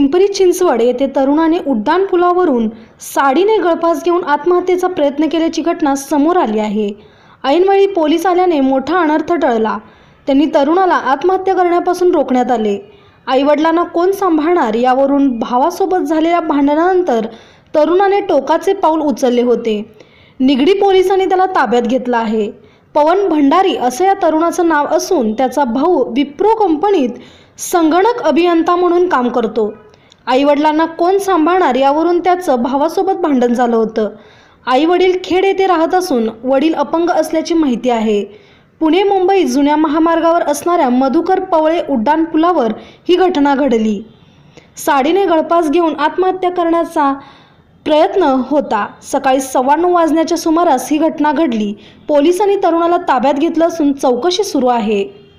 पिंपरी चिंचवड येथे तरुणाने उड्डाण पुलावरून साडीने गळफास घेऊन आत्महत्येचा प्रयत्न केल्याची घटना समोर आली आहे. ऐनवेळी पोलीस आल्याने मोठा अनर्थ टळला. त्यांनी तरुणाला आत्महत्या करण्यापासून रोखण्यात आले. आईवडिलांना कोण सांभाळणार यावरून भावासोबत झालेल्या भांडणानंतर तरुणाने टोकाचे पाऊल उचलले होते. निगडी पोलिसांनी त्याला ताब्यात घेतला आहे. पवन भंडारी असं या तरुणाचं नाव असून त्याचा भाऊ विप्रो कंपनीत संगणक अभियंता म्हणून काम करतो. आईवडिलांना कोण सांभाळणार यावरून त्याचं भावासोबत भांडण झालं होतं. आईवडील खेड येथे राहत असून वडील अपंग असल्याची माहिती आहे. पुणे मुंबई जुन्या महामार्गावर असणाऱ्या मधुकर पवळे उड्डाण पुलावर ही घटना घडली. साडीने गळपास घेऊन आत्महत्या करण्याचा प्रयत्न होता. सकाळी सव्वाण्णव वाजण्याच्या सुमारास ही घटना घडली. पोलिसांनी तरुणाला ताब्यात घेतलं असून चौकशी सुरू आहे.